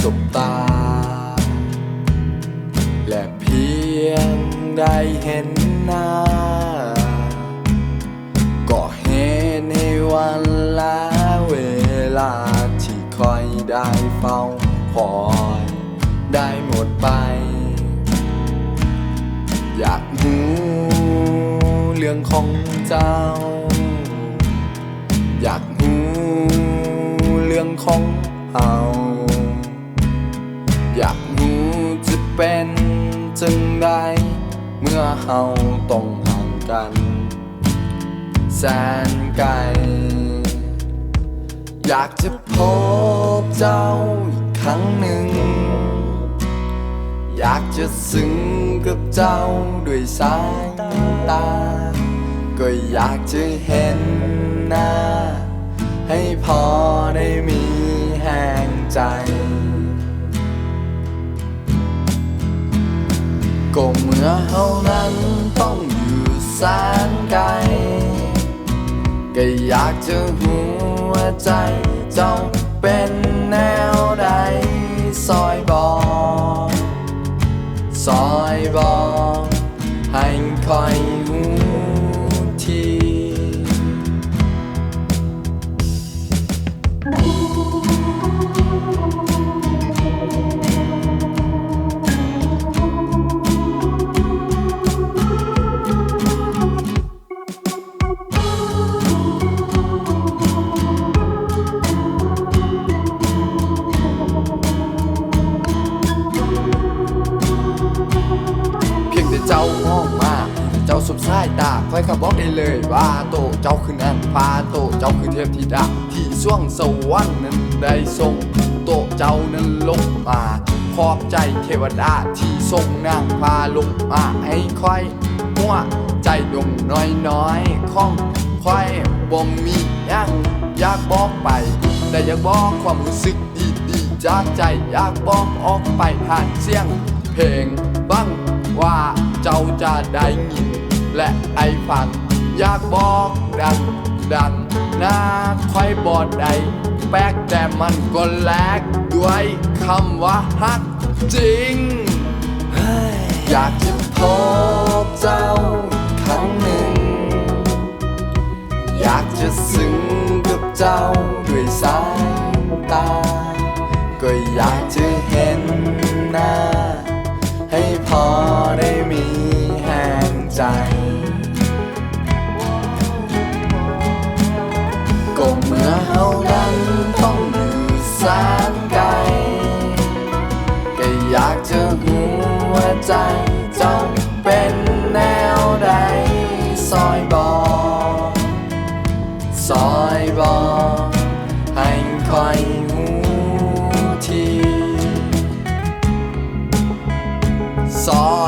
สบตา และเพียงได้เห็นหน้า ก็เห็นในวันและเวลาที่คอยได้เฝ้าคอยได้หมดไป อยากรู้เรื่องของเจ้า อยากรู้เรื่องของเอา อยากรู้จะเป็นจังใดเมื่อเฮาต้องห่างกัน แสนไกล อยากจะพบเจ้าอีกครั้งหนึ่ง อยากจะซึ้งกับเจ้าด้วยสายตา ก็อยากจะเห็นหน้า ให้พอได้มีแห่งใจ ก็เมื่อเฮานั้นต้องอยู่แสนไกล ก็อยากจะหัวใจเจ้าเป็นแนวใดซอยบอกซอยบอกให้คอยหู จ้ามองมา เจ้าสุบสายตาคอยขับบอกได้เลยว่าโตเจ้าคือนันพาโตเจ้าคือเทพธิดาที่ช่วงสวรรค์นั้นได้ทรงโตเจ้านั้นลงมาขอบใจเทวดาที่ทรงนางพาลงมาให้ค่อยหัวใจดมน้อยน้อยๆของค่อยบ่มียังอยากบอกไป แต่อยากบอกความรู้สึกดีๆจากใจอยากบอกออกไปผ่านเสียงเพลงบ้าง จ้าจะได้ยิน และไอฟัง อยากบอกดังดังหน้าค่อยบอดใดแป๊กแต่มันก็แลกด้วยคำว่าฮักจริง อยากจะพบเจ้าอีกครั้งหนึ่ง อยากจะซึ้งกับเจ้าด้วยสายตา ก็อยากจะเห็นหน้า ให้พอได้มีแห่ง ใจก็เมื่อเฮานั้นต้องอยู่แสนไกลก็อยากจะหัวาใจเจ้าเป็นแนวใดซอยบอซอยบอให้คอยหูทีซอย